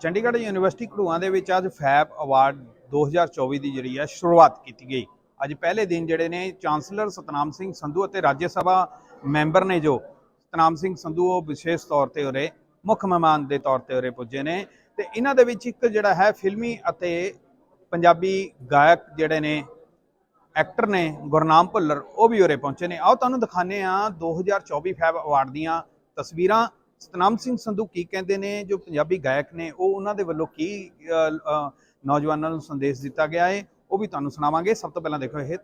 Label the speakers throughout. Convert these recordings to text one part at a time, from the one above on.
Speaker 1: Chandigarh university Gharuan ਦੇ ਵਿੱਚ ਅੱਜ ਫੈਬ ਅਵਾਰਡ 2024 ਦੀ ਜਿਹੜੀ ਹੈ ਸ਼ੁਰੂਆਤ ਕੀਤੀ ਗਈ। ਅੱਜ ਪਹਿਲੇ ਦਿਨ ਜਿਹੜੇ ਨੇ ਚਾਂਸਲਰ ਸਤਨਾਮ ਸਿੰਘ ਸੰਧੂ ਅਤੇ ਰਾਜ ਸਭਾ ਮੈਂਬਰ ਨੇ ਜੋ ਸਤਨਾਮ ਸਿੰਘ ਸੰਧੂ ਉਹ ਵਿਸ਼ੇਸ਼ ਤੌਰ ਤੇ ਉਰੇ, ਮੁੱਖ ਮਹਿਮਾਨ ਦੇ ਤੌਰ ਤੇ ਉਰੇ ਪੁੱਜੇ ਨੇ। ਤੇ ਇਹਨਾਂ ਦੇ ਵਿੱਚ ਇੱਕ ਜਿਹੜਾ ਹੈ ਫਿਲਮੀ ਅਤੇ ਪੰਜਾਬੀ ਗਾਇਕ ਜਿਹੜੇ ਨੇ, ਐਕਟਰ ਨੇ ਗੁਰਨਾਮ ਭੁੱਲਰ, ਉਹ ਵੀ ਉਰੇ ਪਹੁੰਚੇ ਨੇ। ਆਓ ਤੁਹਾਨੂੰ ਦਿਖਾਣੇ ਆ 2024 ਫੈਬ ਅਵਾਰਡ ਦੀਆਂ ਤਸਵੀਰਾਂ। ਸਤਨਾਮ ਸਿੰਘ ਸੰਧੂ ਕੀ ਕਹਿੰਦੇ ਨੇ? ਜੋ ਪੰਜਾਬੀ ਗਾਇਕ ਨੇ, ਉਹ ਉਹਨਾਂ ਦੇ ਵੱਲੋਂ ਕੀ ਨੌਜਵਾਨਾਂ ਨੂੰ ਸੰਦੇਸ਼ ਦਿੱਤਾ ਗਿਆ ਹੈ ਉਹ ਵੀ ਤੁਹਾਨੂੰ ਸੁਣਾਵਾਂਗੇ। ਸਭ ਤੋਂ ਪਹਿਲਾਂ ਦੇਖੋ ਇਹ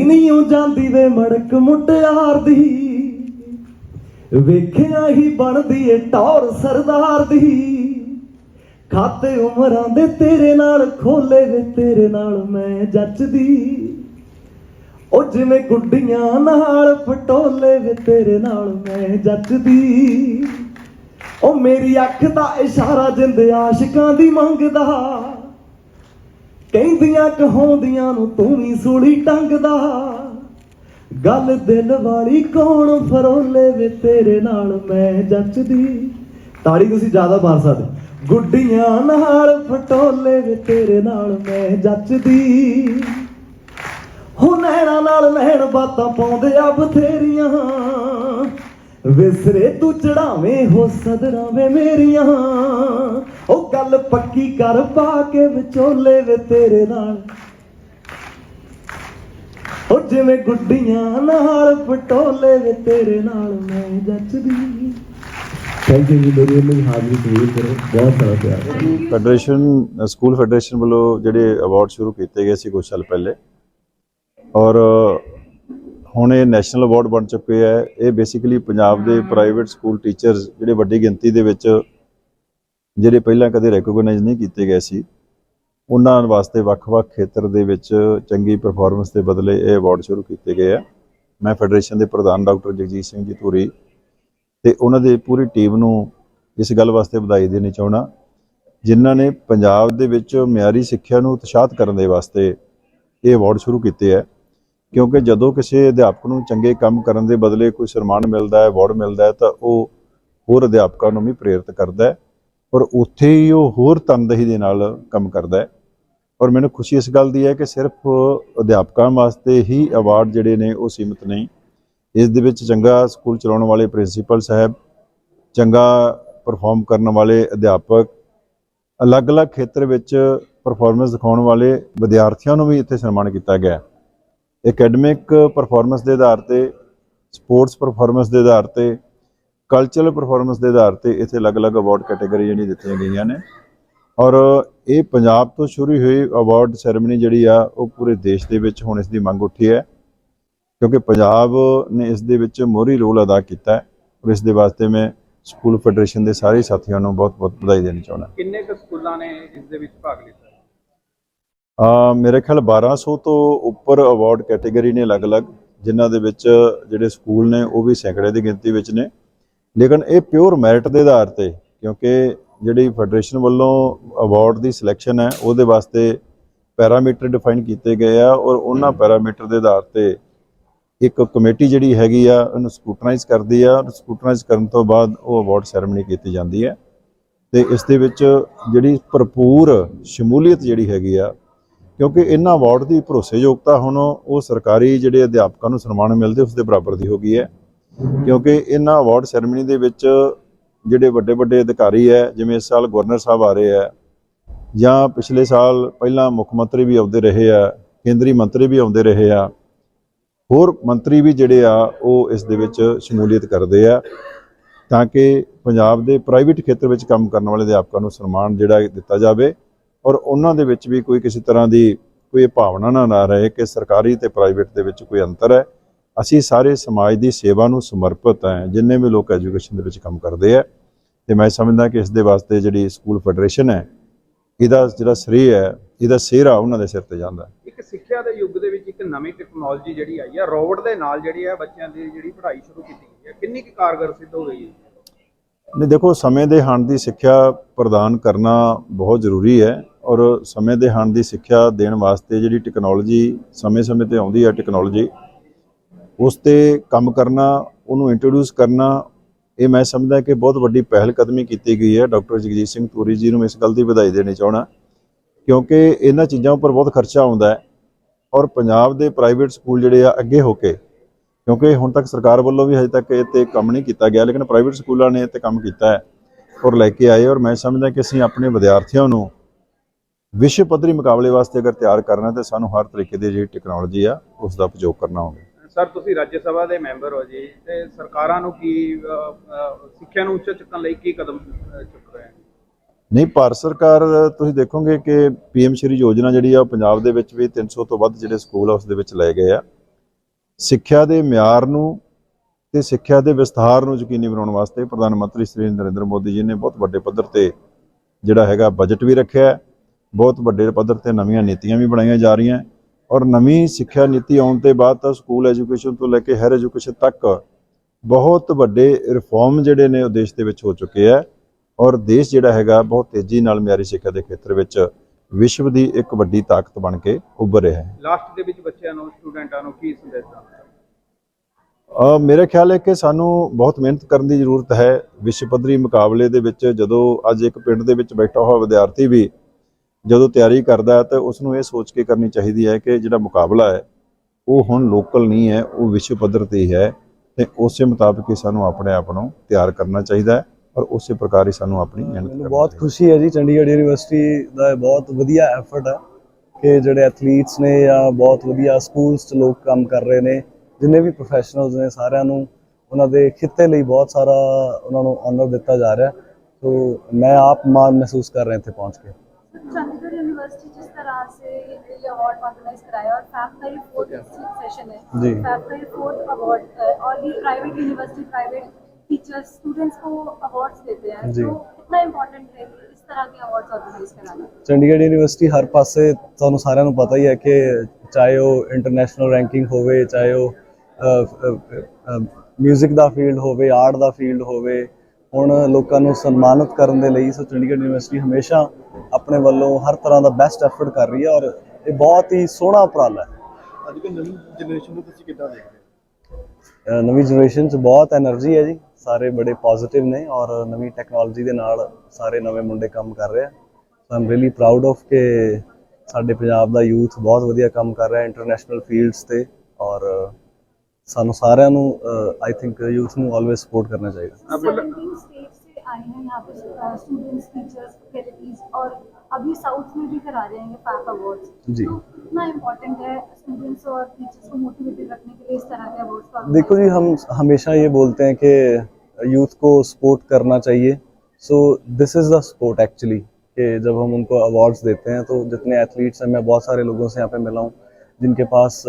Speaker 2: ਹੋ ਨਹੀਂ ਉਹ ਜਾਂਦੀ ਵੇ ਮੜਕ ਮੁਟਿਆਰ ਦੀ ਵੇਖਿਆ ਹੀ ਬਣਦੀ ਏ ਟੌਰ ਸਰਦਾਰ ਦੀ। ਖਾਤੇ ਉਮਰਾਂ ਦੇ ਤੇਰੇ ਨਾਲ, ਖੋਲੇ ਵੇ ਤੇਰੇ ਨਾਲ ਮੈਂ ਜੱਚਦੀ। ਉਹ ਜਿਵੇਂ ਗੁੱਡੀਆਂ ਨਾਲ, ਪਟੋਲੇ ਵੇ ਤੇਰੇ ਨਾਲ ਮੈਂ ਜੱਚਦੀ। ਉਹ ਮੇਰੀ ਅੱਖ ਦਾ ਇਸ਼ਾਰਾ ਜਿੰਦ ਆਸ਼ਿਕਾਂ ਦੀ ਮੰਗਦਾ। ਕਹਿੰਦੀਆਂ ਕਹਾਉਂਦੀਆਂ ਨੂੰ ਤੂੰ ਵੀ ਸੂਲੀ ਟੰਗਦਾ। ਗੱਲ ਦਿਲ ਵਾਲੀ ਕੌਣ ਫਰੋਲੇ ਵੇ ਤੇਰੇ ਨਾਲ ਮੈਂ ਜੱਚਦੀ। ਤਾੜੀ ਤੁਸੀਂ ਜ਼ਿਆਦਾ ਮਾਰ ਸਕਦੇ। ਗੁੱਡੀਆਂ ਨਾਲ ਫਟੋਲੇ ਵੇ ਤੇਰੇ ਨਾਲ ਮੈਂ ਜੱਚਦੀ। ਹੋ ਨੈਣਾ ਨਾਲ ਨੈਣ ਬਾਤਾਂ ਪਾਉਂਦੇ ਆ ਬਥੇਰੀਆਂ। ਵਿਸਰੇ ਤੂੰ ਚੜਾਵੇਂ ਹੋ ਸਦਰਾਂ ਵੇ ਮੇਰੀਆਂ। ਉਹ ਗੱਲ ਪੱਕੀ ਕਰ ਪਾ ਕੇ ਵਿਚੋਲੇ ਵੇ ਤੇਰੇ ਨਾਲ। ਉਹ ਜਿਵੇਂ ਗੁੱਡੀਆਂ ਨਾਲ ਪਟੋਲੇ ਵੇ ਤੇਰੇ ਨਾਲ ਮੈਂ ਜੱਚਦੀ। ਥੈਂਕ ਯੂ ਜੀ ਮੇਰੀ ਇੰਨੀ ਹਾਜ਼ਰੀ ਕਬੂਲ ਕਰੋ ਬਹੁਤ ਸਾਰਾ ਪਿਆਰ
Speaker 3: ਫੈਡਰੇਸ਼ਨ ਸਕੂਲ ਫੈਡਰੇਸ਼ਨ ਵੱਲੋਂ ਜਿਹੜੇ ਅਵਾਰਡ ਸ਼ੁਰੂ ਕੀਤੇ ਗਏ ਸੀ ਕੁਝ ਸਾਲ ਪਹਿਲੇ। ਔਰ ਹੁਣ ਇਹ ਨੈਸ਼ਨਲ ਅਵਾਰਡ ਬਣ ਚੁੱਕੇ ਹੈ ਇਹ ਬੇਸਿਕਲੀ ਪੰਜਾਬ ਦੇ ਪ੍ਰਾਈਵੇਟ ਸਕੂਲ ਟੀਚਰਸ ਜਿਹੜੇ ਵੱਡੀ ਗਿਣਤੀ ਦੇ ਵਿੱਚ ਜਿਹੜੇ ਪਹਿਲਾਂ ਕਦੇ ਰੈਕੋਗਨਾਈਜ਼ ਨਹੀਂ ਕੀਤੇ ਗਏ ਸੀ ਉਹਨਾਂ ਵਾਸਤੇ ਵੱਖ-ਵੱਖ ਖੇਤਰ ਦੇ ਵਿੱਚ ਚੰਗੀ ਪਰਫਾਰਮੈਂਸ ਦੇ ਬਦਲੇ ਇਹ ਅਵਾਰਡ ਸ਼ੁਰੂ ਕੀਤੇ ਗਏ ਆ। ਮੈਂ ਫੈਡਰੇਸ਼ਨ ਦੇ ਪ੍ਰਧਾਨ ਡਾਕਟਰ ਜਗਜੀਤ ਸਿੰਘ ਜੀ ਧੂਰੀ ਤੇ ਉਹਨਾਂ ਦੀ ਪੂਰੀ ਟੀਮ ਨੂੰ ਇਸ ਗੱਲ ਵਾਸਤੇ ਵਧਾਈ ਦੇਣੀ ਚਾਹਣਾ ਜਿਨ੍ਹਾਂ ਨੇ ਪੰਜਾਬ ਦੇ ਵਿੱਚ ਮਿਆਰੀ ਸਿੱਖਿਆ ਨੂੰ ਉਤਸ਼ਾਹਤ ਕਰਨ ਦੇ ਵਾਸਤੇ ਇਹ ਅਵਾਰਡ ਸ਼ੁਰੂ ਕੀਤੇ ਹੈ ਕਿਉਂਕਿ ਜਦੋਂ ਕਿਸੇ ਅਧਿਆਪਕ ਨੂੰ ਚੰਗੇ ਕੰਮ ਕਰਨ ਦੇ ਬਦਲੇ ਕੋਈ ਸਨਮਾਨ ਮਿਲਦਾ ਹੈ ਅਵਾਰਡ ਮਿਲਦਾ ਹੈ, ਤਾਂ ਉਹ ਹੋਰ ਅਧਿਆਪਕਾਂ ਨੂੰ ਵੀ ਪ੍ਰੇਰਿਤ ਕਰਦਾ ਹੈ ਔਰ ਉੱਥੇ ਹੀ ਉਹ ਹੋਰ ਤਨਦੇਹੀ ਦੇ ਨਾਲ ਕੰਮ ਕਰਦਾ ਹੈ। ਔਰ ਮੈਨੂੰ ਖੁਸ਼ੀ ਇਸ ਗੱਲ ਦੀ ਹੈ ਕਿ ਸਿਰਫ ਅਧਿਆਪਕਾਂ ਵਾਸਤੇ ਹੀ ਅਵਾਰਡ ਜਿਹੜੇ ਨੇ ਉਹ ਸੀਮਿਤ ਨਹੀਂ, ਇਸ ਦੇ ਵਿੱਚ ਚੰਗਾ ਸਕੂਲ ਚਲਾਉਣ ਵਾਲੇ ਪ੍ਰਿੰਸੀਪਲ ਸਾਹਿਬ, ਚੰਗਾ ਪਰਫਾਰਮ ਕਰਨ ਵਾਲੇ ਅਧਿਆਪਕ, ਅਲੱਗ-ਅਲੱਗ ਖੇਤਰ ਵਿੱਚ ਪਰਫਾਰਮੈਂਸ ਦਿਖਾਉਣ ਵਾਲੇ ਵਿਦਿਆਰਥੀਆਂ ਨੂੰ ਵੀ ਇੱਥੇ ਸਨਮਾਨ ਕੀਤਾ ਗਿਆ ਅਕੈਡਮਿਕ ਪਰਫਾਰਮੈਂਸ ਦੇ ਆਧਾਰ ਤੇ ਸਪੋਰਟਸ ਪਰਫਾਰਮੈਂਸ ਦੇ ਆਧਾਰ ਤੇ ਕਲਚਰਲ ਪਰਫਾਰਮੈਂਸ ਦੇ ਆਧਾਰ ਤੇ ਇੱਥੇ ਅਲੱਗ-ਅਲੱਗ ਅਵਾਰਡ ਕੈਟਾਗਰੀ ਜਿਹੜੀਆਂ ਦਿੱਤੀਆਂ ਗਈਆਂ ਨੇ। ਔਰ ਇਹ ਪੰਜਾਬ ਤੋਂ ਸ਼ੁਰੂ ਹੋਈ ਅਵਾਰਡ ਸੈਰੇਮਨੀ ਜਿਹੜੀ ਆ, ਉਹ ਪੂਰੇ ਦੇਸ਼ ਦੇ ਵਿੱਚ ਹੁਣ ਇਸ ਦੀ ਮੰਗ ਉੱਠੀ ਹੈ। ਕਿਉਂਕਿ ਪੰਜਾਬ ਨੇ ਇਸ ਦੇ ਵਿੱਚ ਮੋਹਰੀ ਰੋਲ ਅਦਾ ਕੀਤਾ ਹੈ ਔਰ ਇਸ ਦੇ ਵਾਸਤੇ ਮੈਂ ਸਕੂਲ ਫੈਡਰੇਸ਼ਨ ਦੇ ਸਾਰੇ ਸਾਥੀਆਂ ਨੂੰ ਬਹੁਤ-ਬਹੁਤ ਵਧਾਈ ਦੇਣੀ ਚਾਹੁੰਦਾ।
Speaker 1: ਕਿੰਨੇ ਕੁ ਸਕੂਲਾਂ ਨੇ ਇਸ ਦੇ ਵਿੱਚ ਭਾਗ ਲਿੱਤਾ?
Speaker 3: ਮੇਰੇ ਖਿਆਲ 1200 ਤੋਂ ਉੱਪਰ ਅਵਾਰਡ ਕੈਟਾਗਰੀ ਨੇ ਅਲੱਗ-ਅਲੱਗ ਜਿਨ੍ਹਾਂ ਦੇ ਵਿੱਚ ਜਿਹੜੇ ਸਕੂਲ ਨੇ ਉਹ ਵੀ ਸੈਂਕੜੇ ਦੀ ਗਿਣਤੀ ਵਿੱਚ ਨੇ। ਲੇਕਿਨ ਇਹ ਪਿਓਰ ਮੈਰਿਟ ਦੇ ਆਧਾਰ ਤੇ ਕਿਉਂਕਿ ਜਿਹੜੀ ਫੈਡਰੇਸ਼ਨ ਵੱਲੋਂ ਅਵਾਰਡ ਦੀ ਸਿਲੈਕਸ਼ਨ ਹੈ ਉਹਦੇ ਵਾਸਤੇ ਪੈਰਾਮੀਟਰ ਡਿਫਾਈਨ ਕੀਤੇ ਗਏ ਆ ਔਰ ਉਹਨਾਂ ਪੈਰਾਮੀਟਰ ਦੇ ਆਧਾਰ ਤੇ ਇੱਕ ਕਮੇਟੀ ਜਿਹੜੀ ਹੈਗੀ ਆ ਉਹਨੂੰ ਸਕੂਟਨਾਈਜ਼ ਕਰਦੀ ਆ ਔਰ ਸਕੂਟਨਾਈਜ਼ ਕਰਨ ਤੋਂ ਬਾਅਦ ਉਹ ਅਵਾਰਡ ਸੈਰੇਮਨੀ ਕੀਤੀ ਜਾਂਦੀ ਹੈ। ਤੇ ਇਸ ਦੇ ਵਿੱਚ ਜਿਹੜੀ ਭਰਪੂਰ ਸ਼ਮੂਲੀਅਤ ਜਿਹੜੀ ਹੈਗੀ ਆ ਕਿਉਂਕਿ ਇਹਨਾਂ ਅਵਾਰਡ ਦੀ ਭਰੋਸੇਯੋਗਤਾ ਹੁਣ ਉਹ ਸਰਕਾਰੀ ਜਿਹੜੇ ਅਧਿਆਪਕਾਂ ਨੂੰ ਸਨਮਾਨ ਮਿਲਦੇ ਉਸ ਦੇ ਬਰਾਬਰ ਦੀ ਹੋ ਗਈ ਹੈ। ਕਿਉਂਕਿ ਇਹਨਾਂ ਅਵਾਰਡ ਸੈਰੇਮਨੀ ਦੇ ਵਿੱਚ ਜਿਹੜੇ ਵੱਡੇ ਵੱਡੇ ਅਧਿਕਾਰੀ ਹੈ, ਜਿਵੇਂ ਇਸ ਸਾਲ ਗਵਰਨਰ ਸਾਹਿਬ ਆ ਰਹੇ ਹੈ ਜਾਂ ਪਿਛਲੇ ਸਾਲ ਪਹਿਲਾਂ ਮੁੱਖ ਮੰਤਰੀ ਵੀ ਆਉਂਦੇ ਰਹੇ ਆ ਕੇਂਦਰੀ ਮੰਤਰੀ ਵੀ ਆਉਂਦੇ ਰਹੇ ਆ ਹੋਰ ਮੰਤਰੀ ਵੀ ਜਿਹੜੇ ਆ, ਉਹ ਇਸ ਦੇ ਵਿੱਚ ਸ਼ਮੂਲੀਅਤ ਕਰਦੇ ਆ ਤਾਂ ਕਿ ਪੰਜਾਬ ਦੇ ਪ੍ਰਾਈਵੇਟ ਖੇਤਰ ਵਿੱਚ ਕੰਮ ਕਰਨ ਵਾਲੇ ਅਧਿਆਪਕਾਂ ਨੂੰ ਸਨਮਾਨ ਜਿਹੜਾ ਦਿੱਤਾ ਜਾਵੇ। ਔਰ ਉਹਨਾਂ ਦੇ ਵਿੱਚ ਵੀ ਕੋਈ ਕਿਸੇ ਤਰ੍ਹਾਂ ਦੀ ਕੋਈ ਭਾਵਨਾ ਨਾ ਨਾ ਰਹੇ ਕਿ ਸਰਕਾਰੀ ਤੇ ਪ੍ਰਾਈਵੇਟ ਦੇ ਵਿੱਚ ਕੋਈ ਅੰਤਰ ਹੈ। ਅਸੀਂ ਸਾਰੇ ਸਮਾਜ ਦੀ ਸੇਵਾ ਨੂੰ ਸਮਰਪਿਤ ਹੈ ਜਿੰਨੇ ਵੀ ਲੋਕ ਐਜੂਕੇਸ਼ਨ ਦੇ ਵਿੱਚ ਕੰਮ ਕਰਦੇ ਆ। ਤੇ ਮੈਂ ਸਮਝਦਾ ਕਿ ਇਸ ਦੇ ਵਾਸਤੇ ਜਿਹੜੀ ਸਕੂਲ ਫੈਡਰੇਸ਼ਨ ਹੈ ਇਹਦਾ ਜਿਹੜਾ ਸ੍ਰੇ ਹੈ ਇਹਦਾ ਸਿਹਰਾ ਉਹਨਾਂ ਦੇ ਸਿਰ ਤੇ ਜਾਂਦਾ।
Speaker 1: ਇੱਕ ਸਿੱਖਿਆ ਦੇ ਯੁੱਗ ਦੇ ਵਿੱਚ ਇੱਕ ਨਵੀਂ ਟੈਕਨੋਲੋਜੀ ਜਿਹੜੀ ਆਈ ਹੈ ਰੋਬੋਟ ਦੇ ਨਾਲ ਜਿਹੜੀ ਹੈ ਬੱਚਿਆਂ ਦੀ ਜਿਹੜੀ ਪੜ੍ਹਾਈ ਸ਼ੁਰੂ ਕੀਤੀ ਗਈ ਹੈ ਕਿੰਨੀ ਕੁ ਕਾਰਗਰ ਸਿੱਧ ਹੋ ਗਈ ਹੈ?
Speaker 3: ਨਹੀਂ ਦੇਖੋ ਸਮੇਂ ਦੇ ਹਣ ਦੀ ਸਿੱਖਿਆ ਪ੍ਰਦਾਨ ਕਰਨਾ ਬਹੁਤ ਜ਼ਰੂਰੀ ਹੈ। ਔਰ ਸਮੇਂ ਦੇ ਹਣ ਦੀ ਸਿੱਖਿਆ ਦੇਣ ਵਾਸਤੇ ਜਿਹੜੀ ਟੈਕਨੋਲੋਜੀ ਸਮੇਂ-ਸਮੇਂ ਤੇ ਆਉਂਦੀ ਹੈ ਟੈਕਨੋਲੋਜੀ ਉਸ ਤੇ ਕੰਮ ਕਰਨਾ, ਉਹਨੂੰ ਇੰਟਰੋਡਿਊਸ ਕਰਨਾ, ਇਹ ਮੈਂ ਸਮਝਦਾ ਕਿ ਬਹੁਤ ਵੱਡੀ ਪਹਿਲ ਕਦਮੀ ਕੀਤੀ ਗਈ ਹੈ ਡਾਕਟਰ ਜਗਜੀਤ ਸਿੰਘ ਧੂਰੀ ਜੀ ਨੂੰ ਇਸ ਗੱਲ ਦੀ ਵਧਾਈ ਦੇਣੀ ਚਾਹਣਾ ਕਿਉਂਕਿ ਇਹਨਾਂ ਚੀਜ਼ਾਂ ਉੱਪਰ ਬਹੁਤ ਖਰਚਾ ਆਉਂਦਾ ਹੈ ਔਰ ਪੰਜਾਬ ਦੇ ਪ੍ਰਾਈਵੇਟ ਸਕੂਲ ਜਿਹੜੇ ਆ ਅੱਗੇ ਹੋ ਕੇ, ਕਿਉਂਕਿ ਹੁਣ ਤੱਕ ਸਰਕਾਰ ਵੱਲੋਂ ਵੀ ਹਜੇ ਤੱਕ ਇਹ ਤੇ ਕੰਮ ਨਹੀਂ ਕੀਤਾ ਗਿਆ, ਲੇਕਿਨ ਪ੍ਰਾਈਵੇਟ ਸਕੂਲਾਂ ਨੇ ਇਹ ਤੇ ਕੰਮ ਕੀਤਾ ਹੈ ਔਰ ਲੈ ਕੇ ਆਏ ਔਰ ਮੈਂ ਸਮਝਦਾ ਕਿ ਅਸੀਂ ਆਪਣੇ ਵਿਦਿਆਰਥੀਆਂ ਨੂੰ ਵਿਸ਼ਵ ਪੱਧਰੀ ਮੁਕਾਬਲੇ ਵਾਸਤੇ ਅਗਰ ਤਿਆਰ ਕਰਨਾ ਤੇ ਸਾਨੂੰ ਹਰ ਤਰੀਕੇ ਦੀ ਜਿਹੜੀ ਟੈਕਨੋਲੋਜੀ ਆ ਉਸ ਦਾ ਉਪਯੋਗ ਕਰਨਾ ਹੋਵੇ।
Speaker 1: ਸਰ ਤੁਸੀਂ ਰਾਜ ਸਭਾ ਦੇ ਮੈਂਬਰ ਹੋ ਜੀ ਤੇ ਸਰਕਾਰਾਂ ਨੂੰ ਕੀ ਸਿੱਖਿਆ ਨੂੰ ਉੱਚ ਚੁੱਕਣ ਲਈ ਕੀ ਕਦਮ ਚੁੱਕ ਰਹੇ ਹਨ
Speaker 3: ਨਹੀਂ ਭਾਰਤ ਸਰਕਾਰ ਤੁਸੀਂ ਦੇਖੋਗੇ ਕਿ ਪੀਐਮ ਸ਼੍ਰੀ ਯੋਜਨਾ ਜਿਹੜੀ ਆ ਪੰਜਾਬ ਦੇ ਵਿੱਚ ਵੀ 300 ਤੋਂ ਵੱਧ ਜਿਹੜੇ ਸਕੂਲ ਆ ਉਸ ਦੇ ਵਿੱਚ ਲਏ ਗਏ ਆ। ਸਿੱਖਿਆ ਦੇ ਮਿਆਰ ਨੂੰ ਤੇ ਸਿੱਖਿਆ ਦੇ ਵਿਸਥਾਰ ਨੂੰ ਯਕੀਨੀ ਬਣਾਉਣ ਵਾਸਤੇ ਪ੍ਰਧਾਨ ਮੰਤਰੀ ਸ੍ਰੀ ਨਰਿੰਦਰ ਮੋਦੀ ਜੀ ਨੇ ਬਹੁਤ ਵੱਡੇ ਪੱਧਰ ਤੇ ਜਿਹੜਾ ਹੈਗਾ ਬਜਟ ਵੀ ਰੱਖਿਆ ਬਹੁਤ ਵੱਡੇ ਪੱਧਰ ਤੇ ਨਵੀਆਂ ਨੀਤੀਆਂ ਵੀ ਬਣਾਈਆਂ ਜਾ ਰਹੀਆਂ ਔਰ ਨਵੀਂ ਸਿੱਖਿਆ ਨੀਤੀ ਆਉਣ ਤੇ ਬਾਅਦ ਤਾਂ ਸਕੂਲ ਐਜੂਕੇਸ਼ਨ ਤੋਂ ਲੈ ਕੇ ਹਾਇਰ ਐਜੂਕੇਸ਼ਨ ਤੱਕ ਬਹੁਤ ਵੱਡੇ ਰਿਫਾਰਮ ਜਿਹੜੇ ਨੇ ਉਹ ਦੇਸ਼ ਦੇ ਵਿੱਚ ਹੋ ਚੁੱਕੇ ਆ ਔਰ ਦੇਸ਼ ਜਿਹੜਾ ਹੈਗਾ ਬਹੁਤ ਤੇਜ਼ੀ ਨਾਲ ਮਿਆਰੀ ਸਿੱਖਿਆ ਦੇ ਖੇਤਰ ਵਿੱਚ ਵਿਸ਼ਵ ਦੀ ਇੱਕ ਵੱਡੀ ਤਾਕਤ ਬਣ ਕੇ ਉੱਭਰ ਰਿਹਾ ਹੈ।
Speaker 1: ਲਾਸਟ ਦੇ ਵਿੱਚ ਬੱਚਿਆਂ ਨੂੰ ਸਟੂਡੈਂਟਾਂ ਨੂੰ ਕੀ ਸੰਦੇਸ਼
Speaker 3: ਅ ਮੇਰੇ ਖਿਆਲ ਹੈ ਕਿ ਸਾਨੂੰ ਬਹੁਤ ਮਿਹਨਤ ਕਰਨ ਦੀ ਜ਼ਰੂਰਤ ਹੈ। ਵਿਸ਼ਵ ਪੱਧਰੀ ਮੁਕਾਬਲੇ ਦੇ ਵਿੱਚ ਜਦੋਂ ਅੱਜ ਇੱਕ ਪਿੰਡ ਦੇ ਵਿੱਚ ਬੈਠਾ ਹੋਇਆ ਵਿਦਿਆਰਥੀ ਵੀ ਜਦੋਂ ਤਿਆਰੀ ਕਰਦਾ ਹੈ ਤਾਂ ਉਸ ਨੂੰ ਇਹ ਸੋਚ ਕੇ ਕਰਨੀ ਚਾਹੀਦੀ ਹੈ ਕਿ ਜਿਹੜਾ ਮੁਕਾਬਲਾ ਹੈ ਉਹ ਹੁਣ ਲੋਕਲ ਨਹੀਂ ਹੈ ਉਹ ਵਿਸ਼ਵ ਪੱਧਰ ਤੇ ਹੀ ਤੇ ਉਸੇ ਮੁਤਾਬਕ ਹੀ ਸਾਨੂੰ ਆਪਣੇ ਆਪ ਨੂੰ ਤਿਆਰ ਕਰਨਾ ਚਾਹੀਦਾ ਹੈ ਔਰ ਉਸੇ ਪ੍ਰਕਾਰ ਹੀ ਸਾਨੂੰ ਆਪਣੀ ਮਿਹਨਤ ਕਰਨੀ
Speaker 4: ਬਹੁਤ ਖੁਸ਼ੀ ਹੈ ਜੀ ਚੰਡੀਗੜ੍ਹ ਯੂਨੀਵਰਸਿਟੀ ਦਾ ਬਹੁਤ ਵਧੀਆ ਐਫਰਟ ਹੈ ਕਿ ਜਿਹੜੇ ਐਥਲੀਟਸ ਨੇ ਜਾਂ ਬਹੁਤ ਵਧੀਆ ਸਕੂਲਸ 'ਚ ਲੋਕ ਕੰਮ ਕਰ ਰਹੇ ਨੇ ਜਿੰਨੇ ਵੀ ਪ੍ਰੋਫੈਸ਼ਨਲਸ ਨੇ ਸਾਰਿਆਂ ਨੂੰ ਉਹਨਾਂ ਦੇ ਖਿੱਤੇ ਲਈ ਬਹੁਤ ਸਾਰਾ ਉਹਨਾਂ ਨੂੰ ਆਨਰ ਦਿੱਤਾ ਜਾ ਰਿਹਾ ਸੋ ਮੈਂ ਆਪ ਮਾਣ ਮਹਿਸੂਸ ਕਰ ਰਿਹਾ ਇੱਥੇ ਪਹੁੰਚ ਕੇ।
Speaker 5: चंडीगढ़ यूनिवर्सिटी जिस तरह से ये अवार्ड ऑर्गेनाइज कराया और फैफ का ये फोर्थ सेशन है
Speaker 4: जी।
Speaker 5: फैफ का ये फोर्थ अवार्ड और भी private university private teachers students को अवार्ड्स देते हैं
Speaker 4: जी।
Speaker 5: तो कितना इम्पोर्टेंट है कि इस तरह के अवार्ड्स ऑर्गेनाइज कराना
Speaker 4: ਚੰਡੀਗੜ੍ਹ ਯੂਨੀਵਰਸਿਟੀ ਹਰ ਪਾਸੇ ਤੁਹਾਨੂੰ ਸਾਰਿਆਂ ਨੂੰ ਪਤਾ ਹੀ ਹੈ ਕਿ ਚਾਹੇ ਉਹ ਇੰਟਰਨੈਸ਼ਨਲ ਰੈਂਕਿੰਗ ਹੋਵੇ ਚਾਹੇ ਉਹ ਮਿਊਜ਼ਿਕ ਦਾ ਫੀਲਡ ਹੋਵੇ ਆਰਟ ਦਾ ਫੀਲਡ ਹੋਵੇ ਹੁਣ ਲੋਕਾਂ ਨੂੰ ਸਨਮਾਨਿਤ ਕਰਨ ਦੇ ਲਈ ਸੋ ਚੰਡੀਗੜ੍ਹ ਯੂਨੀਵਰਸਿਟੀ ਹਮੇਸ਼ਾ ਆਪਣੇ ਵੱਲੋਂ ਹਰ ਤਰ੍ਹਾਂ ਦਾ ਬੈਸਟ ਐਫਰਟ ਕਰ ਰਹੀ ਹੈ ਔਰ ਇਹ ਬਹੁਤ ਹੀ ਸੋਹਣਾ ਉਪਰਾਲਾ ਹੈ।
Speaker 6: ਅੱਜ ਕੱਲ੍ਹ ਨਵੀਂ ਜਨਰੇਸ਼ਨ ਨੂੰ ਤੁਸੀਂ ਕਿੱਦਾਂ ਦੇਖਦੇ ਹੋ?
Speaker 4: ਨਵੀਂ ਜਨਰੇਸ਼ਨ 'ਚ ਬਹੁਤ એનર્ਜੀ ਹੈ ਜੀ ਸਾਰੇ ਬੜੇ ਪੋਜ਼ਿਟਿਵ ਨੇ ਔਰ ਨਵੀਂ ਟੈਕਨੋਲੋਜੀ ਦੇ ਨਾਲ ਸਾਰੇ ਨਵੇਂ ਮੁੰਡੇ ਕੰਮ ਕਰ ਰਹੇ ਆ। So am really proud of ਕਿ ਸਾਡੇ ਪੰਜਾਬ ਦਾ ਯੂਥ ਬਹੁਤ ਵਧੀਆ ਕੰਮ ਕਰ ਰਿਹਾ ਇੰਟਰਨੈਸ਼ਨਲ ਫੀਲਡਸ ਤੇ ਔਰ ਸਾਨੂੰ ਸਾਰਿਆਂ ਨੂੰ ਆਈ ਥਿੰਕ ਯੂਥ ਨੂੰ ਆਲਵੇਸ ਸਪੋਰਟ ਕਰਨਾ ਚਾਹੀਦਾ
Speaker 5: सेवेंटीन स्टेट से आए हैं यहाँ पे स्टूडेंट्स टीचर्स फैकल्टीज और अभी साउथ में भी करा रहे हैं पैप अवार्ड्स
Speaker 4: ਜੀ
Speaker 5: तो कितना इम्पोर्टेंट है स्टूडेंट्स और टीचर्स को मोटिवेटेड रखने के लिए इस तरह के अवार्ड्स का
Speaker 4: देखो जी हम हमेशा ये बोलते हैं कि यूथ को सपोर्ट करना चाहिए so this is the support actually कि जब हम उनको अवार्ड्स देते हैं तो जितने एथलीट्स हैं मैं बहुत सारे लोगों से यहाँ पे मिला हूँ जिनके पास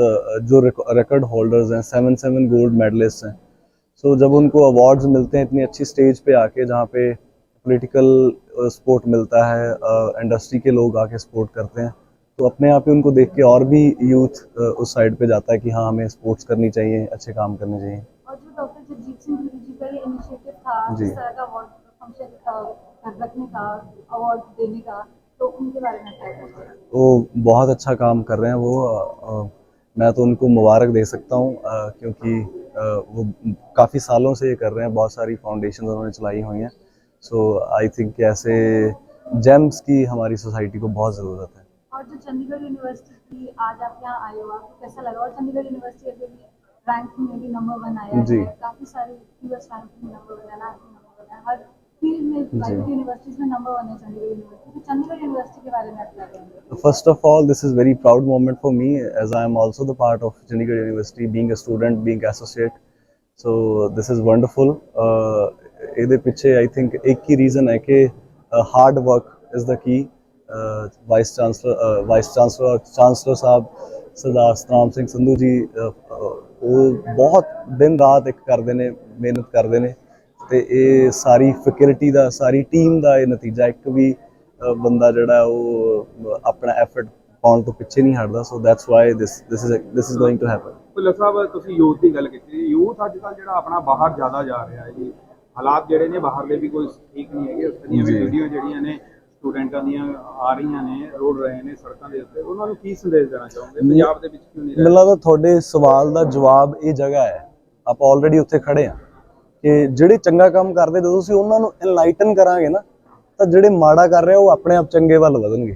Speaker 4: जो रिकॉर्ड होल्डर्स हैं सेवन सेवन गोल्ड मेडलिस्ट हैं सो जब उनको अवार्ड्स मिलते हैं इतनी अच्छी स्टेज पे आके जहाँ पे पॉलिटिकल सपोर्ट मिलता है इंडस्ट्री के लोग आके सपोर्ट करते हैं तो अपने आप ही उनको देख के और भी यूथ उस साइड पे जाता है कि हाँ हमें स्पोर्ट्स करनी चाहिए अच्छे काम करने चाहिए
Speaker 5: और जो डॉक्टर जगजीत सिंह गिरी जी का ये इनिशिएटिव था
Speaker 4: जी।
Speaker 5: इस तरह का अवार्ड फ़ंक्शन रखने का अवार्ड देने का तो उनके बारे में क्या कहते
Speaker 4: वो बहुत अच्छा काम कर रहे हैं वो मैं तो उनको मुबारक दे सकता हूँ क्योंकि वो काफ़ी सालों से ये कर रहे हैं बहुत सारी फाउंडेशन उन्होंने चलाई हुई हैं। सो आई थिंक ऐसे जेम्स की हमारी सोसाइटी को बहुत ज़रूरत है।
Speaker 5: और जो चंडीगढ़ यूनिवर्सिटी की आज आप यहाँ आए हो आपको कैसा लगा? और चंडीगढ़ यूनिवर्सिटी अभी भी रैंकिंग में भी नंबर वन आया
Speaker 4: जी।
Speaker 5: है काफ़ी सारे US ranking number one number one है हर फील्ड में प्राइवेट यूनिवर्सिटीज में नंबर वन है चंडीगढ़ यूनिवर्सिटी तो चंडीगढ़ यूनिवर्सिटी के बारे में आप क्या कहेंगे
Speaker 4: First of all, this is very proud moment for me as I am also the part of Chandigarh University, being a student, being associate. So this is wonderful. Uh, ਇਹਦੇ ਪਿੱਛੇ I think ਇੱਕ ਹੀ reason ਹੈ ਕਿ hard work is the Ki vice chancellor vice chancellor chancellor Sahib Sardar Satnam Singh Sandhu ji ਅਹ, ਅਹ, ਉਹ ਬਹੁਤ ਦਿਨ ਰਾਤ ਇੱਕ ਕਰਦੇ ਨੇ ਮਿਹਨਤ ਕਰਦੇ ਨੇ ਤੇ ਇਹ ਸਾਰੀ ਫੈਕਲਟੀ ਦਾ ਸਾਰੀ ਟੀਮ ਦਾ ਇਹ ਨਤੀਜਾ ਇੱਕ ਵੀ ਬੰਦਾ ਜਿਹੜਾ ਉਹ ਆਪਣਾ ਐਫਰਟ ਪਾਉਣ ਤੋਂ ਪਿੱਛੇ ਨਹੀਂ ਹਟਦਾ। So that's why this this is this is going to happen
Speaker 1: Bhullar ਸਾਹਿਬ ਤੁਸੀਂ ਯੂਥ ਦੀ ਗੱਲ ਕੀਤੀ। ਯੂਥ ਅੱਜ ਕੱਲ੍ਹ ਜਿਹੜਾ ਆਪਣਾ ਬਾਹਰ ਜ਼ਿਆਦਾ ਜਾ ਰਿਹਾ ਹੈ ਜੀ। ਹਾਲਾਤ ਜਿਹੜੇ ਨੇ ਬਾਹਰ ਦੇ ਵੀ ਕੋਈ ਠੀਕ ਨਹੀਂ ਹੈਗੇ। ਉਸ ਦੀਆਂ। ਵੀਡੀਓ ਜਿਹੜੀਆਂ ਨੇ ਸਟੂਡੈਂਟਾਂ ਦੀਆਂ ਆ ਰਹੀਆਂ ਨੇ ਰੋਡ ਰਹੇ ਨੇ ਸੜਕਾਂ ਦੇ ਉੱਤੇ। ਉਹਨਾਂ ਨੂੰ ਕੀ ਸੰਦੇਸ਼ ਦੇਣਾ ਚਾਹੋਗੇ? ਪੰਜਾਬ ਦੇ ਵਿੱਚ ਕਿਉਂ ਨਹੀਂ
Speaker 4: ਮੈਨੂੰ ਲੱਗਦਾ ਤੁਹਾਡੇ ਸਵਾਲ ਦਾ ਜਵਾਬ ਇਹ ਜਗ੍ਹਾ ਹੈ। ਆਪਾਂ ਆਲਰੇਡੀ ਉੱਥੇ ਖੜੇ ਆ ਕਿ ਜਿਹੜੇ ਚੰਗਾ ਕੰਮ ਕਰਦੇ ਜਦੋਂ ਅਸੀਂ ਉਹਨਾਂ ਨੂੰ ਇਨਲਾਈਟਨ ਕਰਾਂਗੇ ਨਾ, ਤਾਂ ਜਿਹੜੇ ਮਾੜਾ ਕਰ ਰਹੇ ਆ, ਉਹ ਆਪਣੇ ਆਪ ਚੰਗੇ ਵੱਲ ਵਧਣਗੇ।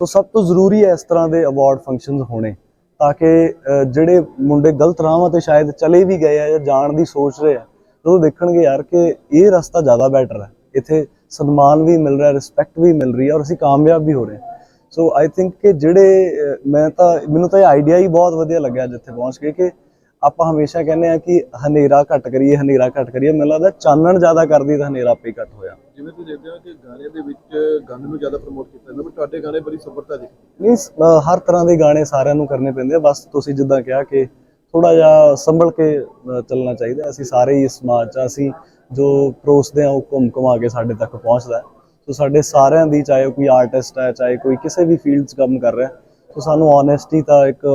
Speaker 4: ਸੋ ਸਭ ਤੋਂ ਜ਼ਰੂਰੀ ਹੈ ਇਸ ਤਰ੍ਹਾਂ ਦੇ ਅਵਾਰਡ ਫੰਕਸ਼ਨਸ ਹੋਣੇ, ਤਾਂ ਕਿ ਜਿਹੜੇ ਮੁੰਡੇ ਗਲਤ ਰਾਹਾਂ ਤੇ ਸ਼ਾਇਦ ਚਲੇ ਵੀ ਗਏ ਆ ਜਾਂ ਜਾਣ ਦੀ ਸੋਚ ਰਹੇ ਆ ਉਹ ਦੇਖਣਗੇ ਯਾਰ ਕਿ ਇਹ ਰਸਤਾ ਜ਼ਿਆਦਾ ਬੈਟਰ ਹੈ। ਇੱਥੇ ਸਨਮਾਨ ਵੀ ਮਿਲ ਰਿਹਾ ਰਿਸਪੈਕਟ ਵੀ ਮਿਲ ਰਹੀ ਹੈ ਔਰ ਅਸੀਂ ਕਾਮਯਾਬ ਵੀ ਹੋ ਰਹੇ ਹਾਂ। ਸੋ ਆਈ ਥਿੰਕ ਕਿ ਜਿਹੜੇ ਮੈਂ ਤਾਂ, ਮੈਨੂੰ ਤਾਂ ਇਹ ਆਈਡੀਆ ਹੀ ਬਹੁਤ ਵਧੀਆ ਲੱਗਿਆ ਜਿੱਥੇ ਪਹੁੰਚ ਕੇ ਕਿ ਆਪਾਂ ਹਮੇਸ਼ਾ ਕਹਿੰਦੇ ਆ ਕਿ ਹਨੇਰਾ ਘੱਟ ਕਰੀਏ ਹਨੇਰਾ ਘੱਟ ਕਰੀਏ। ਮੈਨੂੰ ਲੱਗਦਾ ਚਾਨਣ ਜ਼ਿਆਦਾ ਕਰਦੀ ਤਾਂ ਹਨੇਰਾ ਆਪੇ ਘੱਟ ਹੋਇਆ।
Speaker 6: ਜਿਵੇਂ ਤੁਸੀਂ ਦੇਖਦੇ ਹੋ ਕਿ ਗਾਣੇ ਦੇ ਵਿੱਚ ਗੰਦ ਨੂੰ ਜ਼ਿਆਦਾ ਪ੍ਰਮੋਟ ਕੀਤਾ ਜਾਂਦਾ ਪਰ ਤੁਹਾਡੇ ਗਾਣੇ ਬੜੀ ਸਫਲਤਾ ਦਿਖਦੀ
Speaker 4: ਨਹੀਂ ਸ- ਅਹ ਹਰ ਤਰ੍ਹਾਂ ਦੇ ਗਾਣੇ ਸਾਰਿਆਂ ਨੂੰ ਕਰਨੇ ਪੈਂਦੇ ਆ। ਬਸ ਤੁਸੀਂ ਜਿੱਦਾਂ ਕਿਹਾ ਕਿ ਥੋੜਾ ਜਿਹਾ ਸੰਭਲ ਕੇ ਚੱਲਣਾ ਚਾਹੀਦਾ ਅਸੀਂ ਸਾਰੇ ਹੀ ਸਮਾਜ 'ਚ ਅਸੀਂ ਜੋ ਪਰੋਸਦੇ ਆ ਉਹ ਘੁੰਮ ਘੁਮਾ ਕੇ ਸਾਡੇ ਤੱਕ ਪਹੁੰਚਦਾ। ਸੋ ਸਾਡੇ ਸਾਰਿਆਂ ਦੀ ਚਾਹੇ ਕੋਈ ਆਰਟਿਸਟ ਹੈ ਚਾਹੇ ਕੋਈ ਕਿਸੇ ਵੀ ਫੀਲਡ 'ਚ ਕੰਮ ਕਰ ਰਿਹਾ ਸੋ ਸਾਨੂੰ ਓਨੈਸਟੀ ਤਾਂ ਇੱਕ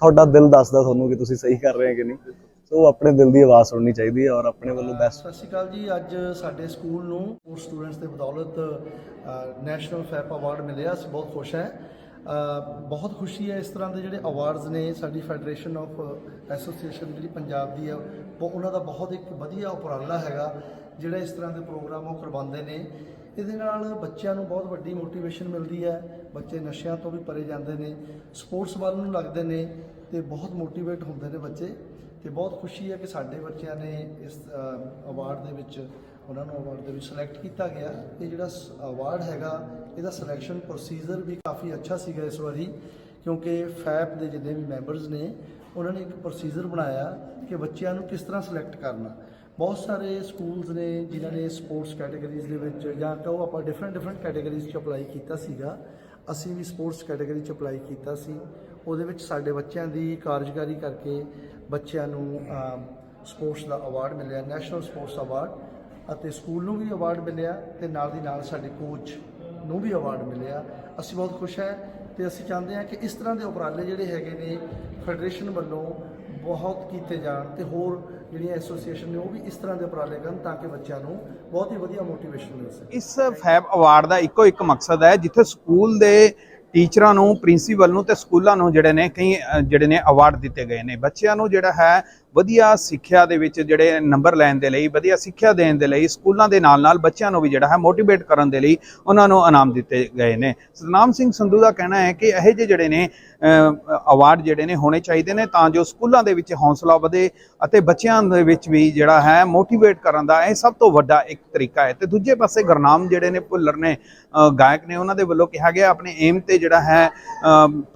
Speaker 4: ਤੁਹਾਡਾ ਦਿਲ ਦੱਸਦਾ ਤੁਹਾਨੂੰ ਕਿ ਤੁਸੀਂ ਸਹੀ ਕਰ ਰਹੇ ਹੋ ਕਿ ਨਹੀਂ। ਸੋ ਆਪਣੇ ਦਿਲ ਦੀ ਆਵਾਜ਼ ਸੁਣਨੀ ਚਾਹੀਦੀ ਹੈ ਔਰ ਆਪਣੇ ਵੱਲੋਂ ਬੈਸਟ
Speaker 7: ਸਤਿ ਸ਼੍ਰੀ ਅਕਾਲ ਜੀ, ਅੱਜ ਸਾਡੇ ਸਕੂਲ ਨੂੰ ਸਪੋਰਟਸ ਸਟੂਡੈਂਟਸ ਦੇ ਬਦੌਲਤ ਨੈਸ਼ਨਲ ਫੈਪ ਅਵਾਰਡ ਮਿਲਿਆ। ਅਸੀਂ ਬਹੁਤ ਖੁਸ਼ ਹੈ। ਬਹੁਤ ਖੁਸ਼ੀ ਹੈ ਇਸ ਤਰ੍ਹਾਂ ਦੇ ਜਿਹੜੇ ਅਵਾਰਡਸ ਨੇ ਸਾਡੀ ਫੈਡਰੇਸ਼ਨ ਆਫ ਐਸੋਸੀਏਸ਼ਨ ਜਿਹੜੀ ਪੰਜਾਬ ਦੀ ਹੈ, ਉਹ ਉਹਨਾਂ ਦਾ ਬਹੁਤ ਇੱਕ ਵਧੀਆ ਉਪਰਾਲਾ ਹੈਗਾ, ਜਿਹੜਾ ਇਸ ਤਰ੍ਹਾਂ ਦੇ ਪ੍ਰੋਗਰਾਮ ਉਹ ਕਰਵਾਉਂਦੇ ਨੇ। ਇਹਦੇ ਨਾਲ ਬੱਚਿਆਂ ਨੂੰ ਬਹੁਤ ਵੱਡੀ ਮੋਟੀਵੇਸ਼ਨ ਮਿਲਦੀ ਹੈ। ਬੱਚੇ ਨਸ਼ਿਆਂ ਤੋਂ ਵੀ ਪਰੇ ਜਾਂਦੇ ਨੇ ਸਪੋਰਟਸ ਵੱਲ ਨੂੰ ਲੱਗਦੇ ਨੇ ਤੇ ਬਹੁਤ ਮੋਟੀਵੇਟ ਹੁੰਦੇ ਨੇ ਬੱਚੇ ਤੇ ਬਹੁਤ ਖੁਸ਼ੀ ਹੈ ਕਿ ਸਾਡੇ ਬੱਚਿਆਂ ਨੇ ਇਸ ਅਵਾਰਡ ਦੇ ਵਿੱਚ, ਉਹਨਾਂ ਨੂੰ ਅਵਾਰਡ ਦੇ ਵਿੱਚ ਸਿਲੈਕਟ ਕੀਤਾ ਗਿਆ। ਇਹ ਜਿਹੜਾ ਅਵਾਰਡ ਹੈਗਾ, ਇਹਦਾ ਸਿਲੈਕਸ਼ਨ ਪ੍ਰੋਸੀਜਰ ਵੀ ਕਾਫੀ ਅੱਛਾ ਸੀਗਾ ਇਸ ਵਾਰੀ ਕਿਉਂਕਿ ਫੈਪ ਦੇ ਜਿੰਨੇ ਵੀ ਮੈਂਬਰਸ ਨੇ, ਉਹਨਾਂ ਨੇ ਇੱਕ ਪ੍ਰੋਸੀਜਰ ਬਣਾਇਆ ਕਿ ਬੱਚਿਆਂ ਨੂੰ ਕਿਸ ਤਰ੍ਹਾਂ ਸਿਲੈਕਟ ਕਰਨਾ। ਬਹੁਤ ਸਾਰੇ ਸਕੂਲਸ ਨੇ ਜਿਨ੍ਹਾਂ ਨੇ ਸਪੋਰਟਸ ਕੈਟਾਗਰੀਜ਼ ਦੇ ਵਿੱਚ ਜਾਂ ਕਹੋ ਆਪਾਂ ਡਿਫਰੈਂਟ ਡਿਫਰੈਂਟ ਕੈਟਾਗਰੀਜ਼ 'ਚ ਅਪਲਾਈ ਕੀਤਾ ਸੀਗਾ। ਅਸੀਂ ਵੀ ਸਪੋਰਟਸ ਕੈਟਾਗਰੀ 'ਚ ਅਪਲਾਈ ਕੀਤਾ ਸੀ। ਉਹਦੇ ਵਿੱਚ ਸਾਡੇ ਬੱਚਿਆਂ ਦੀ ਕਾਰਜਕਾਰੀ ਕਰਕੇ ਬੱਚਿਆਂ ਨੂੰ ਸਪੋਰਟਸ ਦਾ ਅਵਾਰਡ ਮਿਲਿਆ ਨੈਸ਼ਨਲ ਸਪੋਰਟਸ ਅਵਾਰਡ ਅਤੇ ਸਕੂਲ ਨੂੰ ਵੀ ਅਵਾਰਡ ਮਿਲਿਆ ਤੇ ਨਾਲ ਦੀ ਨਾਲ ਸਾਡੇ ਕੋਚ ਨੂੰ ਵੀ ਅਵਾਰਡ ਮਿਲਿਆ। ਅਸੀਂ ਬਹੁਤ ਖੁਸ਼ ਹੈ ਤੇ ਅਸੀਂ ਚਾਹੁੰਦੇ ਹਾਂ ਕਿ ਇਸ ਤਰ੍ਹਾਂ ਦੇ ਉਪਰਾਲੇ ਜਿਹੜੇ ਹੈਗੇ ਨੇ ਫੈਡਰੇਸ਼ਨ ਵੱਲੋਂ ਬਹੁਤ ਕੀਤੇ ਜਾਣ ਤੇ ਹੋਰ ਜਿਹੜੀਆਂ ਐਸੋਸੀਏਸ਼ਨ ਨੇ, ਉਹ ਵੀ ਇਸ ਤਰ੍ਹਾਂ ਦੇ ਉਪਰਾਲੇ ਕਰਨ ਤਾਂ ਕਿ ਬੱਚਿਆਂ ਨੂੰ ਬਹੁਤ ਹੀ ਵਧੀਆ ਮੋਟੀਵੇਸ਼ਨ ਮਿਲ ਸਕੇ।
Speaker 1: ਇਸ ਫੈਬ ਅਵਾਰਡ ਦਾ ਇੱਕੋ ਇੱਕ ਮਕਸਦ ਹੈ, ਜਿੱਥੇ ਸਕੂਲ ਦੇ ਟੀਚਰਾਂ ਨੂੰ, ਪ੍ਰਿੰਸੀਪਲ ਨੂੰ ਤੇ ਸਕੂਲਾਂ ਨੂੰ ਜਿਹੜੇ ਨੇ, ਕਈ ਜਿਹੜੇ ਨੇ ਅਵਾਰਡ ਦਿੱਤੇ ਗਏ ਨੇ। ਬੱਚਿਆਂ ਨੂੰ ਜਿਹੜਾ ਹੈ ਵਧੀਆ ਸਿੱਖਿਆ ਦੇ ਵਿੱਚ ਜਿਹੜੇ ਨੰਬਰ ਲੈਣ ਦੇ ਲਈ, ਵਧੀਆ ਸਿੱਖਿਆ ਦੇਣ ਦੇ ਲਈ, ਸਕੂਲਾਂ ਦੇ ਨਾਲ ਨਾਲ ਬੱਚਿਆਂ ਨੂੰ ਵੀ ਜਿਹੜਾ ਹੈ ਮੋਟੀਵੇਟ ਕਰਨ ਦੇ ਲਈ ਉਹਨਾਂ ਨੂੰ ਇਨਾਮ ਦਿੱਤੇ ਗਏ ਨੇ। ਸਤਨਾਮ ਸਿੰਘ ਸੰਧੂ ਦਾ ਕਹਿਣਾ ਹੈ ਕਿ ਇਹੋ ਜਿਹੇ ਜਿਹੜੇ ਨੇ ਅਵਾਰਡ ਜਿਹੜੇ ਨੇ ਹੋਣੇ ਚਾਹੀਦੇ ਨੇ ਤਾਂ ਜੋ ਸਕੂਲਾਂ ਦੇ ਵਿੱਚ ਹੌਸਲਾ ਵਧੇ ਅਤੇ ਬੱਚਿਆਂ ਦੇ ਵਿੱਚ ਵੀ ਜਿਹੜਾ ਹੈ ਮੋਟੀਵੇਟ ਕਰਨ ਦਾ ਇਹ ਸਭ ਤੋਂ ਵੱਡਾ ਇੱਕ ਤਰੀਕਾ ਹੈ। ਤੇ ਦੂਜੇ ਪਾਸੇ ਗੁਰਨਾਮ ਜਿਹੜੇ ਨੇ ਭੁੱਲਰ ਨੇ ਗਾਇਕ ਨੇ ਉਹਨਾਂ ਦੇ ਵੱਲੋਂ ਕਿਹਾ ਗਿਆ ਆਪਣੇ ਏਮ ਤੇ ਜਿਹੜਾ ਹੈ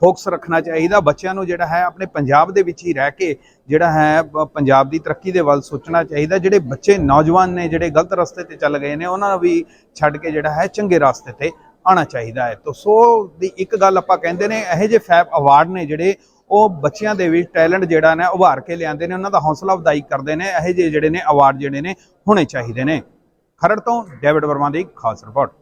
Speaker 1: ਫੋਕਸ ਰੱਖਣਾ ਚਾਹੀਦਾ। ਬੱਚਿਆਂ ਨੂੰ ਜਿਹੜਾ ਹੈ ਆਪਣੇ ਪੰਜਾਬ ਦੇ ਵਿੱਚ ਹੀ ਰਹਿ ਕੇ ਜਿਹੜਾ ਹੈ ਪੰਜਾਬ ਦੀ ਤਰੱਕੀ ਦੇ ਵੱਲ ਸੋਚਣਾ ਚਾਹੀਦਾ। ਜਿਹੜੇ ਬੱਚੇ ਨੌਜਵਾਨ ਨੇ, ਜਿਹੜੇ ਗਲਤ ਰਸਤੇ ਤੇ ਚੱਲ ਗਏ ਨੇ, ਉਹਨਾਂ ਨੂੰ ਵੀ ਛੱਡ ਕੇ ਜਿਹੜਾ ਹੈ, ਚੰਗੇ ਰਸਤੇ ਤੇ ਆਉਣਾ ਚਾਹੀਦਾ ਹੈ। ਤਾਂ, ਸੋ ਦੀ ਇੱਕ ਗੱਲ ਆਪਾਂ ਕਹਿੰਦੇ ਨੇ, ਇਹੋ ਜਿਹੇ ਫੈਬ ਅਵਾਰਡ ਨੇ ਜਿਹੜੇ ਉਹ ਬੱਚਿਆਂ ਦੇ ਵਿੱਚ ਟੈਲੈਂਟ ਜਿਹੜਾ ਨੇ, ਉਭਾਰ ਕੇ ਲਿਆਉਂਦੇ ਨੇ, ਉਹਨਾਂ ਦਾ ਹੌਸਲਾ ਅਫਜ਼ਾਈ ਕਰਦੇ ਨੇ। ਇਹੋ ਜਿਹੇ ਜਿਹੜੇ ਨੇ, ਅਵਾਰਡ ਜਿਹੜੇ ਨੇ, ਹੋਣੇ ਚਾਹੀਦੇ ਨੇ। ਖਰੜ ਤੋਂ ਡੇਵਿਡ ਵਰਮਾ ਦੀ ਖਾਸ ਰਿਪੋਰਟ।